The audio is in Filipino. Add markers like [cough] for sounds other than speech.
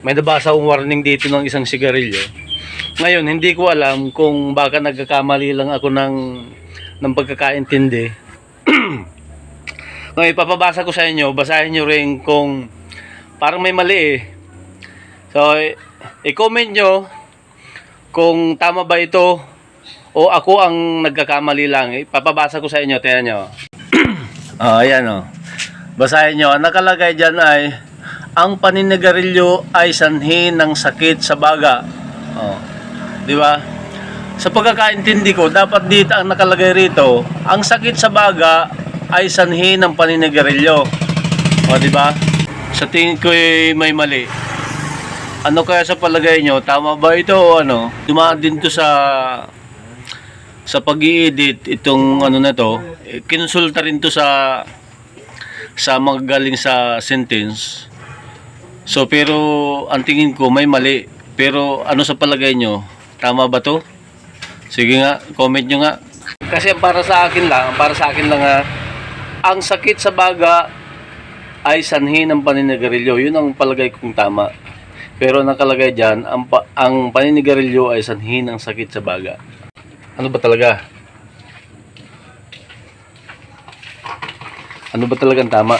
May nabasa akong warning dito ng isang sigarilyo. Ngayon, hindi ko alam kung baka nagkakamali lang ako ng, ng pagkakaintindi. [clears throat] Ngayon, ipapabasa ko sa inyo, basahin nyo rin kung parang may mali eh. So, i-comment nyo kung tama ba ito o ako ang nagkakamali lang. Ipapabasa ko sa inyo, tingnan nyo. oh, [clears throat] ayan oh. Basahin nyo. Ang nakalagay dyan ay ang paninigarilyo ay sanhi ng sakit sa baga. Oh. Di ba? Sa pagkakaintindi ko, dapat dito ang nakalagay rito, ang sakit sa baga ay sanhi ng paninigarilyo. O, di ba? Sa tingin ko ay may mali. Ano kaya sa palagay nyo? Tama ba ito o ano? Dumaan din to sa sa pag-i-edit itong ano na to. Eh, kinonsulta rin to sa sa mga galing sa sentence. So pero ang tingin ko may mali. Pero ano sa palagay nyo? Tama ba to? Sige nga, comment nyo nga. Kasi para sa akin lang, ang para sa akin lang ha, ang sakit sa baga ay sanhi ng paninigarilyo. Yun ang palagay kong tama. Pero nakalagay dyan, ang, pa, ang paninigarilyo ay sanhi ng sakit sa baga. Ano ba talaga? Ano ba talagang tama?